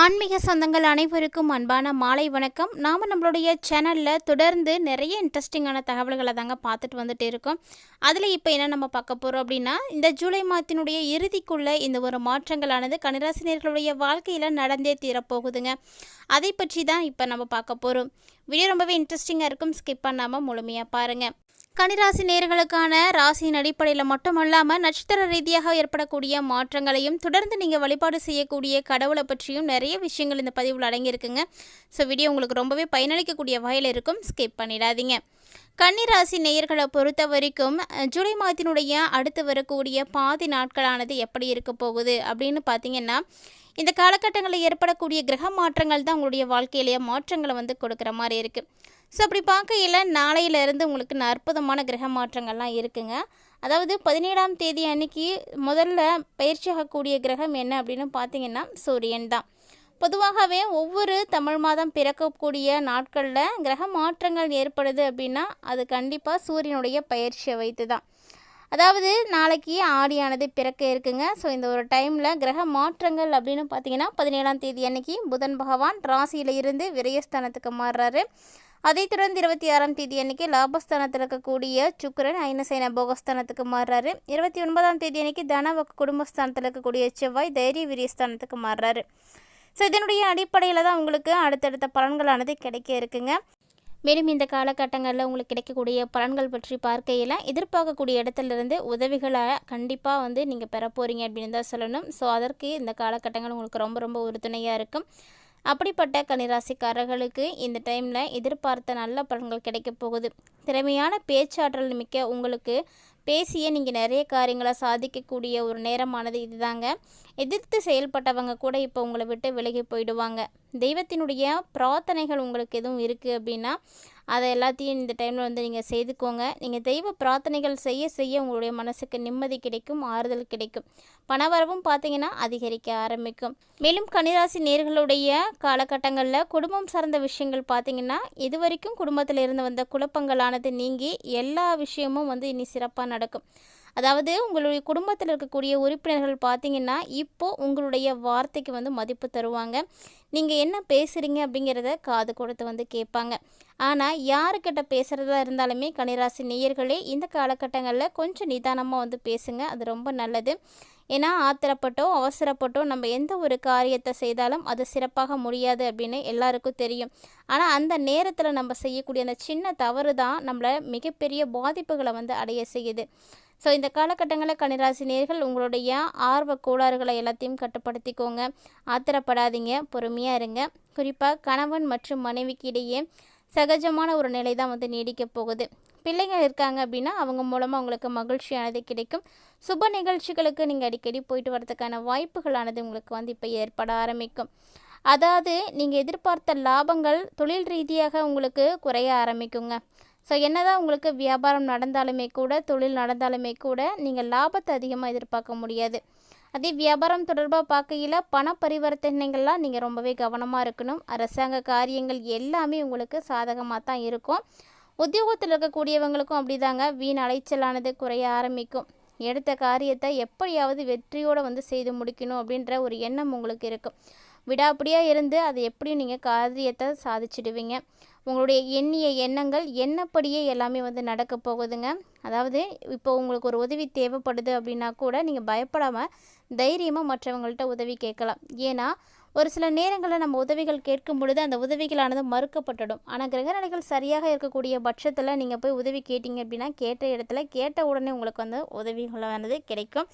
ஆன்மீக சொந்தங்கள் அனைவருக்கும் அன்பான மாலை வணக்கம். நாம் நம்மளுடைய சேனலில் தொடர்ந்து நிறைய இன்ட்ரெஸ்டிங்கான தகவல்களை தாங்க பார்த்துட்டு வந்துட்டு இருக்கோம். அதில் இப்போ என்ன நம்ம பார்க்க போகிறோம் அப்படின்னா இந்த ஜூலை மாதத்தினுடைய இறுதிக்குள்ளே இந்த ஒரு மாற்றங்களானது கன்னிராசினியர்களுடைய வாழ்க்கையில் நடந்தே தீரப்போகுதுங்க. அதை பற்றி தான் இப்போ நம்ம பார்க்க போகிறோம் வீடியோ ரொம்பவே இன்ட்ரெஸ்டிங்காக இருக்கும். ஸ்கிப் பண்ணாமல் முழுமையாக பாருங்கள் கனிராசி நேர்களுக்கான ராசியின் அடிப்படையில் மட்டுமல்லாமல் நட்சத்திர ரீதியாக ஏற்படக்கூடிய மாற்றங்களையும் தொடர்ந்து நீங்கள் வழிபாடு செய்யக்கூடிய கடவுளை பற்றியும் நிறைய விஷயங்கள் இந்த பதிவில் அடங்கியிருக்குங்க. ஸோ வீடியோ உங்களுக்கு ரொம்பவே பயனளிக்கக்கூடிய வகையில் இருக்கும். ஸ்கிப் பண்ணிடாதீங்க. கன்னிராசி நேயர்களை பொறுத்த வரைக்கும் ஜூலை மாதத்தினுடைய அடுத்து வரக்கூடிய பாதி நாட்களானது எப்படி இருக்க போகுது அப்படின்னு பார்த்தீங்கன்னா இந்த காலகட்டங்களில் ஏற்படக்கூடிய கிரக மாற்றங்கள் தான் உங்களுடைய வாழ்க்கையிலேயே மாற்றங்களை வந்து கொடுக்குற மாதிரி இருக்குது ஸோ அப்படி பார்க்கையில் நாளையிலேருந்து உங்களுக்கு அற்புதமான கிரக மாற்றங்கள்லாம் இருக்குங்க. அதாவது பதினேழாம் தேதி அன்னைக்கு முதல்ல பயிற்சியாகக்கூடிய கிரகம் என்ன அப்படின்னு பார்த்தீங்கன்னா சூரியன் தான். பொதுவாகவே ஒவ்வொரு தமிழ் மாதம் பிறக்கக்கூடிய நாட்களில் கிரக மாற்றங்கள் ஏற்படுது அப்படின்னா அது கண்டிப்பாக சூரியனுடைய பயிற்சியை வைத்து தான் அதாவது நாளைக்கு ஆடியானது பிறக்க இருக்குங்க. ஸோ இந்த ஒரு டைமில் கிரக மாற்றங்கள் அப்படின்னு பார்த்தீங்கன்னா பதினேழாம் தேதி அன்னைக்கு புதன் பகவான் ராசியில் இருந்து விரயஸ்தானத்துக்கு மாறுறாரு. அதைத் தொடர்ந்து இருபத்தி ஆறாம் தேதி அன்னைக்கு லாபஸ்தானத்தில் இருக்கக்கூடிய சுக்கரன் ஐனசேன போகஸ்தானத்துக்கு மாறுறாரு. இருபத்தி ஒன்பதாம் தேதி அன்னைக்கு தனவக்கு குடும்பஸ்தானத்தில் இருக்கக்கூடிய செவ்வாய் தைரிய விரியஸ்தானத்துக்கு மாறுறாரு. ஸோ இதனுடைய அடிப்படையில் தான் உங்களுக்கு அடுத்தடுத்த பலன்களானது கிடைக்க இருக்குங்க. மேலும் இந்த காலகட்டங்களில் உங்களுக்கு கிடைக்கக்கூடிய பலன்கள் பற்றி பார்க்கையில் எதிர்பார்க்கக்கூடிய இடத்துலேருந்து உதவிகளை கண்டிப்பாக வந்து நீங்கள் பெற போகிறீங்க அப்படின்னு தான் சொல்லணும். ஸோ அதற்கு இந்த காலகட்டங்கள் உங்களுக்கு ரொம்ப ரொம்ப உறுதுணையாக இருக்கும். அப்படிப்பட்ட கன்னிராசிக்காரர்களுக்கு இந்த டைமில் எதிர்பார்த்த நல்ல பலன்கள் கிடைக்க போகுது. திறமையான பேச்சாற்றல் மிக்க உங்களுக்கு பேசிய நீங்கள் நிறைய காரியங்களை சாதிக்கக்கூடிய ஒரு நேரமானது இதுதாங்க. எதிர்த்து செயல்பட்டவங்க கூட இப்போ உங்களை விட்டு விலகி போயிடுவாங்க. தெய்வத்தினுடைய பிரார்த்தனைகள் உங்களுக்கு எதுவும் இருக்குது அப்படின்னா அதை எல்லாத்தையும் இந்த டைமில் வந்து நீங்கள் செய்துக்கோங்க. நீங்கள் தெய்வ பிரார்த்தனைகள் செய்ய செய்ய உங்களுடைய மனசுக்கு நிம்மதி கிடைக்கும் ஆறுதல் கிடைக்கும். பணவரவும் பார்த்தீங்கன்னா அதிகரிக்க ஆரம்பிக்கும். மேலும் கன்னிராசி நேர்களுடைய காலகட்டங்களில் குடும்பம் சார்ந்த விஷயங்கள் பார்த்தீங்கன்னா இது வரைக்கும் குடும்பத்தில் இருந்து வந்த குழப்பங்களானது நீங்கி எல்லா விஷயமும் வந்து இனி சிறப்பாக நடக்கும். அதாவது உங்களுடைய குடும்பத்தில் இருக்கக்கூடிய உறுப்பினர்கள் பார்த்தீங்கன்னா இப்போது உங்களுடைய வார்த்தைக்கு வந்து மதிப்பு தருவாங்க. நீங்கள் என்ன பேசுகிறீங்க அப்படிங்கிறத காது கொடுத்து வந்து கேட்பாங்க. ஆனால் யாருக்கிட்ட பேசுகிறதா இருந்தாலுமே கனிராசி நேயர்களே இந்த காலகட்டங்களில் கொஞ்சம் நிதானமாக வந்து பேசுங்க. அது ரொம்ப நல்லது. ஏன்னா ஆத்திரப்பட்டோ அவசரப்பட்டோ நம்ம எந்த ஒரு காரியத்தை செய்தாலும் அது சிறப்பாக முடியாது அப்படின்னு எல்லாருக்கும் தெரியும். ஆனால் அந்த நேரத்தில் நம்ம செய்யக்கூடிய அந்த சின்ன தவறு தான் நம்மளை மிகப்பெரிய பாதிப்புகளை வந்து அடைய செய்யுது. ஸோ இந்த காலகட்டங்களில் கன்னிராசி நேர்கள் உங்களுடைய ஆர்வ கோளாறுகளை எல்லாத்தையும் கட்டுப்படுத்திக்கோங்க. ஆத்திரப்படாதீங்க. பொறுமையாக இருங்க. குறிப்பாக கணவன் மற்றும் மனைவிக்கு இடையே சகஜமான ஒரு நிலை தான் வந்து நீடிக்க போகுது. பிள்ளைகள் இருக்காங்க அப்படின்னா அவங்க மூலமாக உங்களுக்கு மகிழ்ச்சியானது கிடைக்கும். சுப நிகழ்ச்சிகளுக்கு நீங்கள் அடிக்கடி போயிட்டு வரதுக்கான வாய்ப்புகளானது உங்களுக்கு வந்து இப்போ ஏற்பட ஆரம்பிக்கும். அதாவது நீங்கள் எதிர்பார்த்த லாபங்கள் தொழில் ரீதியாக உங்களுக்கு குறைய ஆரம்பிக்குங்க. ஸோ என்னதான் உங்களுக்கு வியாபாரம் நடந்தாலுமே கூட தொழில் நடந்தாலுமே கூட நீங்கள் லாபத்தை அதிகமாக எதிர்பார்க்க முடியாது. அதே வியாபாரம் தொடர்பாக பார்க்கையில் பண பரிவர்த்தனைகள்லாம் நீங்கள் ரொம்பவே கவனமாக இருக்கணும். அரசாங்க காரியங்கள் எல்லாமே உங்களுக்கு சாதகமாக தான் இருக்கும். உத்தியோகத்தில் இருக்கக்கூடியவங்களுக்கும் அப்படிதாங்க. வீண் அலைச்சலானது குறைய ஆரம்பிக்கும். எடுத்த காரியத்தை எப்படியாவது வெற்றியோடு வந்து செய்து முடிக்கணும் அப்படின்ற ஒரு எண்ணம் உங்களுக்கு இருக்கும். விடாப்பிடியாக இருந்து அதை எப்படியும் நீங்கள் காரியத்தை சாதிச்சிடுவீங்க. உங்களுடைய எண்ணிய எண்ணங்கள் எண்ணப்படியே எல்லாமே வந்து நடக்க போகுதுங்க. அதாவது இப்போ உங்களுக்கு ஒரு உதவி தேவைப்படுது அப்படின்னா கூட நீங்கள் பயப்படாமல் தைரியமாக மற்றவங்கள்ட்ட உதவி கேட்கலாம். ஏன்னா ஒரு சில நேரங்களில் நம்ம உதவிகள் கேட்கும் பொழுது அந்த உதவிகளானது மறுக்கப்பட்டுடும். ஆனால் கிரகநிலைகள் சரியாக இருக்கக்கூடிய பட்சத்தில் நீங்கள் போய் உதவி கேட்டிங்க அப்படின்னா கேட்ட இடத்துல கேட்ட உடனே உங்களுக்கு வந்து உதவிகளானது கிடைக்கும்.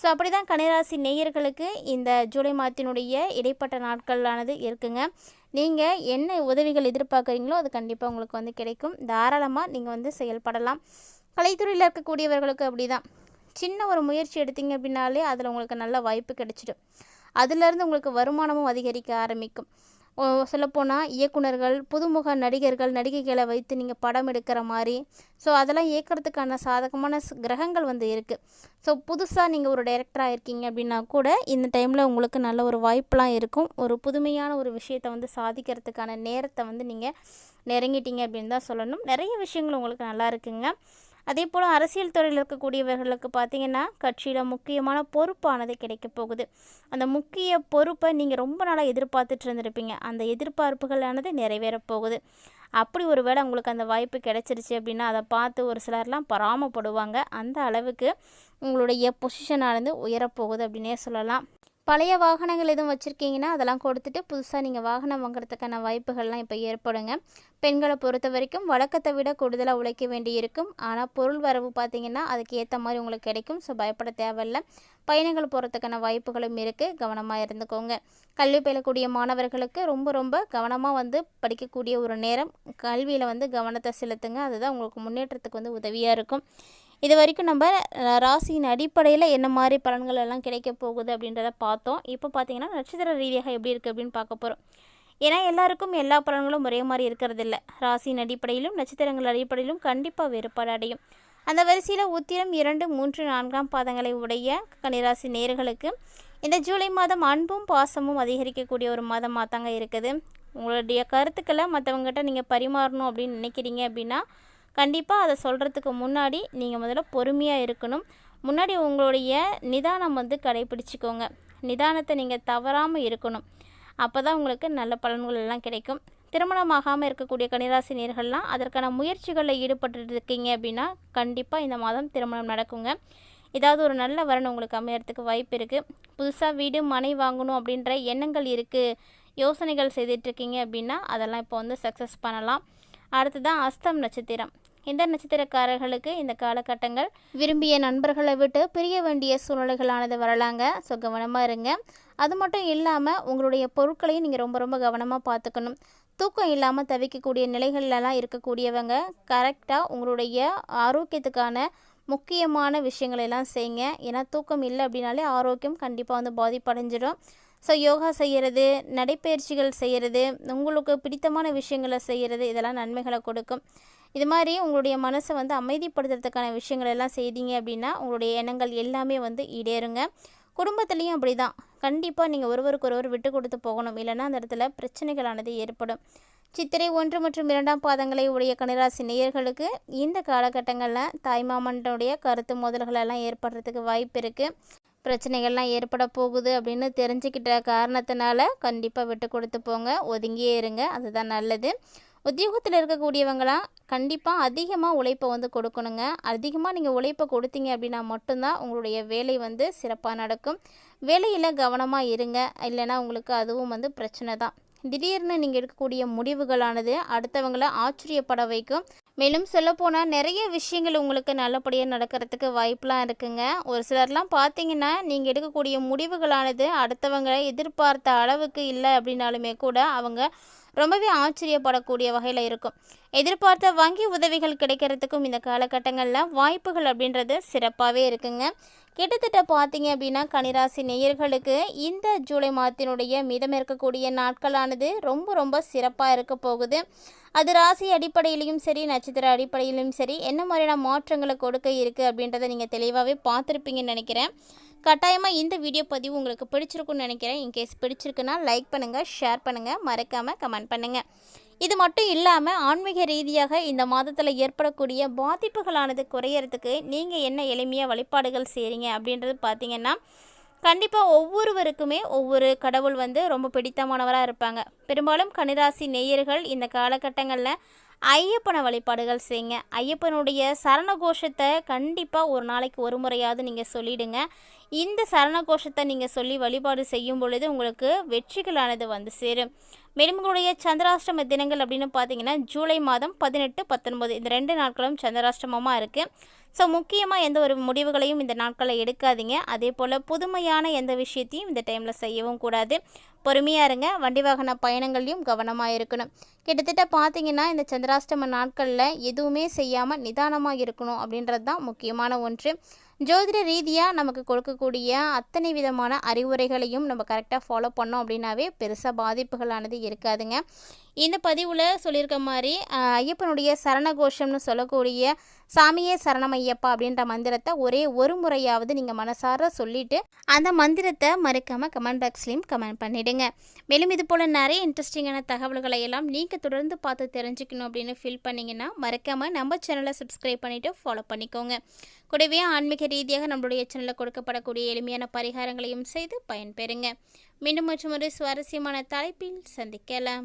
ஸோ அப்படி தான் கன்னிராசி நேயர்களுக்கு இந்த ஜூலை மாதத்தினுடைய இடைப்பட்ட நாட்களானது இருக்குங்க. நீங்கள் என்ன உதவிகள் எதிர்பார்க்குறீங்களோ அது கண்டிப்பாக உங்களுக்கு வந்து கிடைக்கும். தாராளமாக நீங்கள் வந்து செயல்படலாம். கலைத்துறையில் இருக்கக்கூடியவர்களுக்கு அப்படி தான் சின்ன ஒரு முயற்சி எடுத்தீங்க அப்படின்னாலே அதில் உங்களுக்கு நல்ல வாய்ப்பு கிடைச்சிடும். அதுலேருந்து உங்களுக்கு வருமானமும் அதிகரிக்க ஆரம்பிக்கும். சொல்லப்போனால் இயக்குனர்கள் புதுமுக நடிகர்கள் நடிகைகளை வைத்து நீங்கள் படம் எடுக்கிற மாதிரி. ஸோ அதெல்லாம் இயக்கிறதுக்கான சாதகமான ஸ்- கிரகங்கள் வந்து இருக்குது ஸோ புதுசாக நீங்கள் ஒரு டைரக்டராக இருக்கீங்க அப்படின்னா கூட இந்த டைமில் உங்களுக்கு நல்ல ஒரு வாய்ப்பெலாம் இருக்கும். ஒரு புதுமையான ஒரு விஷயத்தை வந்து சாதிக்கிறதுக்கான நேரத்தை வந்து நீங்கள் நெருங்கிட்டீங்க அப்படின்னு தான் சொல்லணும். நிறைய விஷயங்கள் உங்களுக்கு நல்லா இருக்குங்க. அதே போல் அரசியல் துறையில் இருக்கக்கூடியவர்களுக்கு பார்த்தீங்கன்னா கட்சியில் முக்கியமான பொறுப்பானது கிடைக்க போகுது. அந்த முக்கிய பொறுப்பை நீங்கள் ரொம்ப நாளாக எதிர்பார்த்துட்டு இருந்திருப்பீங்க. அந்த எதிர்பார்ப்புகளானது நிறைவேற போகுது. அப்படி ஒரு வேளை உங்களுக்கு அந்த வாய்ப்பு கிடைச்சிருச்சு அப்படின்னா அதை பார்த்து ஒரு சிலர்லாம் பராமப்படுவாங்க. அந்த அளவுக்கு உங்களுடைய பொசிஷனானது உயரப்போகுது அப்படின்னே சொல்லலாம். பழைய வாகனங்கள் எதுவும் வச்சுருக்கீங்கன்னா அதெல்லாம் கொடுத்துட்டு புதுசாக நீங்கள் வாகனம் வாங்குறதுக்கான வாய்ப்புகள்லாம் இப்போ ஏற்படுங்க. பெண்களை பொறுத்த வரைக்கும் வழக்கத்தை விட கூடுதலாக உழைக்க வேண்டி இருக்கும் ஆனால் பொருள் வரவு பார்த்தீங்கன்னா அதுக்கு ஏற்ற மாதிரி உங்களுக்கு கிடைக்கும். ஸோ பயப்பட தேவையில்ல. பயணங்கள் போகிறதுக்கான வாய்ப்புகளும் இருக்குது கவனமாக இருந்துக்கோங்க. கல்வி பயிலக்கூடிய மாணவர்களுக்கு ரொம்ப ரொம்ப கவனமாக வந்து படிக்கக்கூடிய ஒரு நேரம். கல்வியில் வந்து கவனத்தை செலுத்துங்க. அதுதான் உங்களுக்கு முன்னேற்றத்துக்கு வந்து உதவியாக இருக்கும். இது வரைக்கும் நம்ம ராசியின் அடிப்படையில் என்ன மாதிரி பலன்கள் எல்லாம் கிடைக்க போகுது அப்படின்றத பார்த்தோம். இப்போ பார்த்தீங்கன்னா நட்சத்திர ரீதியாக எப்படி இருக்குது அப்படின்னு பார்க்க போகிறோம் ஏன்னா எல்லாருக்கும் எல்லா பலன்களும் ஒரே மாதிரி இருக்கிறதில்ல. ராசியின் அடிப்படையிலும் நட்சத்திரங்கள் அடிப்படையிலும் கண்டிப்பாக வேறுபாடு அடையும். அந்த வரிசையில் உத்திரம் இரண்டு மூன்று நான்காம் பாதங்களை உடைய கன்னிராசி நேர்களுக்கு இந்த ஜூலை மாதம் அன்பும் பாசமும் அதிகரிக்கக்கூடிய ஒரு மாதமாக தாங்க இருக்குது. உங்களுடைய கருத்துக்களை மற்றவங்ககிட்ட நீங்கள் பரிமாறணும் அப்படின்னு நினைக்கிறீங்க அப்படின்னா கண்டிப்பாக அதை சொல்கிறதுக்கு முன்னாடி நீங்கள் முதல்ல பொறுமையாக இருக்கணும். முன்னாடி உங்களுடைய நிதானம் வந்து கடைபிடிச்சிக்கோங்க. நிதானத்தை நீங்கள் தவறாமல் இருக்கணும். அப்போ தான் உங்களுக்கு நல்ல பலன்கள் எல்லாம் கிடைக்கும். திருமணமாகாமல் இருக்கக்கூடிய கன்னிராசி நேர்கள்லாம் அதற்கான முயற்சிகளில் ஈடுபட்டு இருக்கீங்க அப்படின்னா கண்டிப்பாக இந்த மாதம் திருமணம் நடக்குங்க. ஏதாவது ஒரு நல்ல வரன் உங்களுக்கு அமையறதுக்கு வாய்ப்பு இருக்குது புதுசாக வீடு மனை வாங்கணும் அப்படின்ற எண்ணங்கள் இருக்குது யோசனைகள் செய்துட்ருக்கீங்க அப்படின்னா அதெல்லாம் இப்போ வந்து சக்ஸஸ் பண்ணலாம். அடுத்ததான் அஸ்தம் நட்சத்திரம். இந்த நட்சத்திரக்காரர்களுக்கு இந்த காலகட்டங்கள் விரும்பிய நண்பர்களை விட்டு பிரிய வேண்டிய சூழ்நிலைகளானது வரலாங்க. ஸோ கவனமாக இருங்க. அது மட்டும் இல்லாமல் உங்களுடைய பொருட்களையும் நீங்கள் ரொம்ப ரொம்ப கவனமாக பார்த்துக்கணும். தூக்கம் இல்லாமல் தவிக்கக்கூடிய நிலைகள்லாம் இருக்கக்கூடியவங்க கரெக்டாக உங்களுடைய ஆரோக்கியத்துக்கான முக்கியமான விஷயங்களை எல்லாம் செய்யுங்க ஏன்னா தூக்கம் இல்லை அப்படின்னாலே ஆரோக்கியம் கண்டிப்பாக வந்து பாதிப்படைஞ்சிடும். ஸோ யோகா செய்கிறது நடைப்பயிற்சிகள் செய்கிறது உங்களுக்கு பிடித்தமான விஷயங்களை செய்கிறது இதெல்லாம் நன்மைகளை கொடுக்கும். இது மாதிரி உங்களுடைய மனசை வந்து அமைதிப்படுத்துறதுக்கான விஷயங்கள் எல்லாம் செய்தீங்க அப்படின்னா உங்களுடைய எண்ணங்கள் எல்லாமே வந்து ஈடேறுங்க. குடும்பத்துலேயும் அப்படி தான் கண்டிப்பாக நீங்கள் ஒருவருக்கு ஒருவர் விட்டு கொடுத்து போகணும். இல்லைன்னா அந்த இடத்துல பிரச்சனைகளானது ஏற்படும். சித்திரை ஒன்று மற்றும் இரண்டாம் பாதங்களை உடைய கணிராசி நேயர்களுக்கு இந்த காலகட்டங்களில் தாய்மாமனுடைய கருத்து மோதல்களெல்லாம் ஏற்படுறதுக்கு வாய்ப்பு இருக்குது பிரச்சனைகள்லாம் ஏற்பட போகுது அப்படின்னு தெரிஞ்சுக்கிட்ட காரணத்தினால கண்டிப்பாக விட்டு கொடுத்து போங்க. ஒதுங்கியே இருங்க. அதுதான் நல்லது. உத்தியோகத்தில் இருக்கக்கூடியவங்களாம் கண்டிப்பாக அதிகமாக உழைப்பை வந்து கொடுக்கணுங்க. அதிகமாக நீங்கள் உழைப்பை கொடுத்தீங்க அப்படின்னா மட்டும்தான் உங்களுடைய வேலை வந்து சிறப்பாக நடக்கும். வேலையில் கவனமாக இருங்க. இல்லைன்னா உங்களுக்கு அதுவும் வந்து பிரச்சனை தான். திடீர்னு நீங்கள் எடுக்கக்கூடிய முடிவுகளானது அடுத்தவங்களை ஆச்சரியப்பட வைக்கும். மேலும் சொல்லப்போனால் நிறைய விஷயங்கள் உங்களுக்கு நல்லபடியாக நடக்கிறதுக்கு வாய்ப்பெலாம் இருக்குங்க. ஒரு சிலர்லாம் பார்த்தீங்கன்னா நீங்கள் எடுக்கக்கூடிய முடிவுகளானது அடுத்தவங்களை எதிர்பார்த்த அளவுக்கு இல்லை அப்படின்னாலுமே கூட அவங்க ரொம்பவே ஆச்சரியப்படக்கூடிய வகையில் இருக்கும். எதிர்பார்த்த வங்கி உதவிகள் கிடைக்கிறதுக்கும் இந்த காலகட்டங்களில் வாய்ப்புகள் அப்படின்றது சிறப்பாகவே இருக்குங்க. கிட்டத்தட்ட பார்த்தீங்க அப்படின்னா கனிராசி நேயர்களுக்கு இந்த ஜூலை மாதத்தினுடைய மீதம் இருக்கக்கூடிய நாட்களானது ரொம்ப ரொம்ப சிறப்பாக இருக்க போகுது. அது ராசி அடிப்படையிலையும் சரி நட்சத்திர அடிப்படையிலும் சரி என்ன மாதிரியான மாற்றங்களை கொடுக்க இருக்குது அப்படின்றத நீங்கள் தெளிவாகவே பார்த்துருப்பீங்கன்னு நினைக்கிறேன். கட்டாயமாக இந்த வீடியோ பதிவு உங்களுக்கு பிடிச்சிருக்குன்னு நினைக்கிறேன். இன்கேஸ் பிடிச்சிருக்குன்னா லைக் பண்ணுங்கள் ஷேர் பண்ணுங்கள் மறக்காமல் கமெண்ட் பண்ணுங்கள் இது மட்டும் இல்லாமல் ஆன்மீக ரீதியாக இந்த மாதத்தில் ஏற்படக்கூடிய பாதிப்புகளானது குறையறதுக்கு நீங்கள் என்ன எளிமையாக வழிபாடுகள் செய்கிறீங்க அப்படின்றது பார்த்தீங்கன்னா கண்டிப்பாக ஒவ்வொருவருக்குமே ஒவ்வொரு கடவுள் வந்து ரொம்ப பிடித்தமானவராக இருப்பாங்க. பெரும்பாலும் கனிராசி நேயர்கள் இந்த காலகட்டங்களில் ஐயப்பனை வழிபாடுகள் செய்யுங்க. ஐயப்பனுடைய சரண கோஷத்தை கண்டிப்பாக ஒரு நாளைக்கு ஒரு முறையாவது நீங்கள் சொல்லிவிடுங்க இந்த சரண கோஷத்தை நீங்கள் சொல்லி வழிபாடு செய்யும் பொழுது உங்களுக்கு வெற்றிகளானது வந்து சேரும். மேலும் உங்களுடைய சந்திராஷ்டம தினங்கள் அப்படின்னு பார்த்தீங்கன்னா ஜூலை மாதம் பதினெட்டு பத்தொன்பது. இந்த ரெண்டு நாட்களும் சந்திராஷ்டமமாக இருக்குது ஸோ முக்கியமாக எந்த ஒரு முடிவுகளையும் இந்த நாட்களில் எடுக்காதீங்க. அதே போல் புதுமையான எந்த விஷயத்தையும் இந்த டைமில் செய்யவும் கூடாது. பொறுமையாக இருங்க. வண்டி வாகன பயணங்கள்லையும் கவனமாக இருக்கணும். கிட்டத்தட்ட பார்த்தீங்கன்னா இந்த சந்திராஷ்டம நாட்களில் எதுவுமே செய்யாமல் நிதானமாக இருக்கணும் அப்படின்றது தான் முக்கியமான ஒன்று. ஜோதிட ரீதியாக நமக்கு கொடுக்கக்கூடிய அத்தனை விதமான அறிவுரைகளையும் நம்ம கரெக்டாக ஃபாலோ பண்ணோம் அப்படின்னாவே பெருசாக பாதிப்புகளானது இருக்காதுங்க. இந்த பதிவில் சொல்லியிருக்க மாதிரி ஐயப்பனுடைய சரணகோஷம்னு சொல்லக்கூடிய சாமியே சரணமையப்பா அப்படின்ற மந்திரத்தை ஒரே ஒரு முறையாவது நீங்கள் மனசார சொல்லிவிட்டு அந்த மந்திரத்தை மறக்காமல் கமெண்ட் பாக்ஸ்லேயும் கமெண்ட் பண்ணிவிடுங்க மேலும் இது போல் நிறைய இன்ட்ரெஸ்டிங்கான தகவல்களை எல்லாம் நீங்கள் தொடர்ந்து பார்த்து தெரிஞ்சுக்கணும் அப்படின்னு ஃபீல் பண்ணிங்கன்னா மறக்காமல் நம்ம சேனலை சப்ஸ்கிரைப் பண்ணிவிட்டு ஃபாலோ பண்ணிக்கோங்க. கூடவே ஆன்மீக ரீதியாக நம்மளுடைய சேனலில் கொடுக்கப்படக்கூடிய எளிமையான பரிகாரங்களையும் செய்து பயன்பெறுங்க. மீண்டும் மற்றும் ஒரு சுவாரஸ்யமான தலைப்பில் சந்திக்கலாம்.